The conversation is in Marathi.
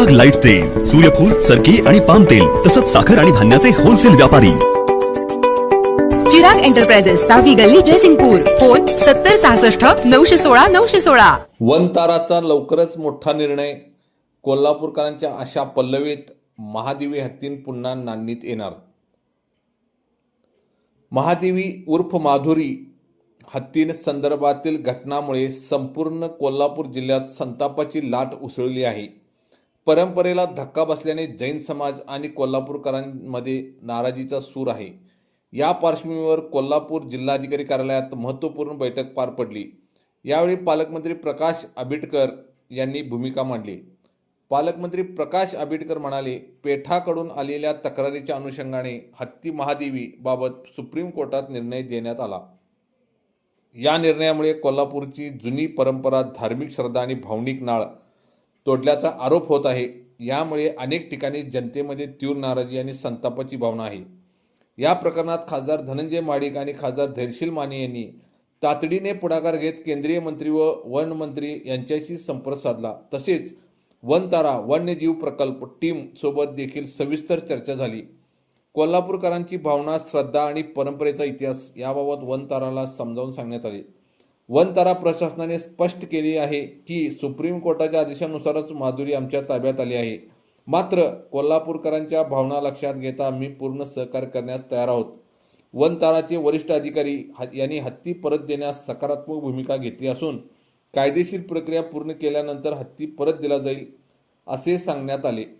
सुपर लाइट तेल सूर्यफूल सरकी आणि पाम तेल तसंच साखर आणि धान्याचे होलसेल व्यापारी. चिराग एंटरप्राइजेस सहावी गल्ली ड्रेसिंगपूर फोन सत्तर सहासष्ट नऊशे सोळा नऊशे सोळा. वन ताराचा लवकरच मोठा निर्णय. कोल्हापूरकरांच्या आशा पल्लवीत महादेवी हत्तीन पुन्हा नांदणीत येणार. महादेवी उर्फ माधुरी हत्तीन संदर्भातील घटनामुळे संपूर्ण कोल्हापूर जिल्ह्यात संतापाची लाट उसळली आहे. परंपरेला धक्का बसल्याने जैन समाज आणि कोल्हापूरकरांमध्ये नाराजीचा सूर आहे. या पार्श्वभूमीवर कोल्हापूर जिल्हाधिकारी कार्यालयात महत्त्वपूर्ण बैठक पार पडली. यावेळी पालकमंत्री प्रकाश आंबेडकर यांनी भूमिका मांडली. पालकमंत्री प्रकाश आंबेडकर म्हणाले पेठाकडून आलेल्या तक्रारीच्या अनुषंगाने हत्ती महादेवी बाबत सुप्रीम कोर्टात निर्णय देण्यात आला. या निर्णयामुळे कोल्हापूरची जुनी परंपरा धार्मिक श्रद्धा आणि भावनिक नाळ तोडल्याचा आरोप होत आहे. यामुळे अनेक ठिकाणी जनतेमध्ये तीव्र नाराजी आणि संतापाची भावना आहे. या प्रकरणात खासदार धनंजय माडिक आणि खासदार धैर्यशील माने यांनी तातडीने पुढाकार घेत केंद्रीय मंत्री व वन मंत्री यांच्याशी संपर्क साधला. तसेच वनतारा वन्यजीव प्रकल्प टीम सोबत देखील सविस्तर चर्चा झाली. कोल्हापूरकरांची भावना श्रद्धा आणि परंपरेचा इतिहास याबाबत वनताराला समजावून सांगण्यात आले. वनतारा प्रशासनाने स्पष्ट केले आहे की सुप्रीम कोर्टाच्या आदेशानुसारच माधुरी आमच्या ताब्यात आली आहे. मात्र कोल्हापूरकरांच्या भावना लक्षात घेता आम्ही पूर्ण सहकार्य करण्यास तयार आहोत. वनताराचे वरिष्ठ अधिकारी ह- यांनी हत्ती परत देण्यास सकारात्मक भूमिका घेतली असून कायदेशीर प्रक्रिया पूर्ण केल्यानंतर हत्ती परत दिला जाईल असे सांगण्यात आले.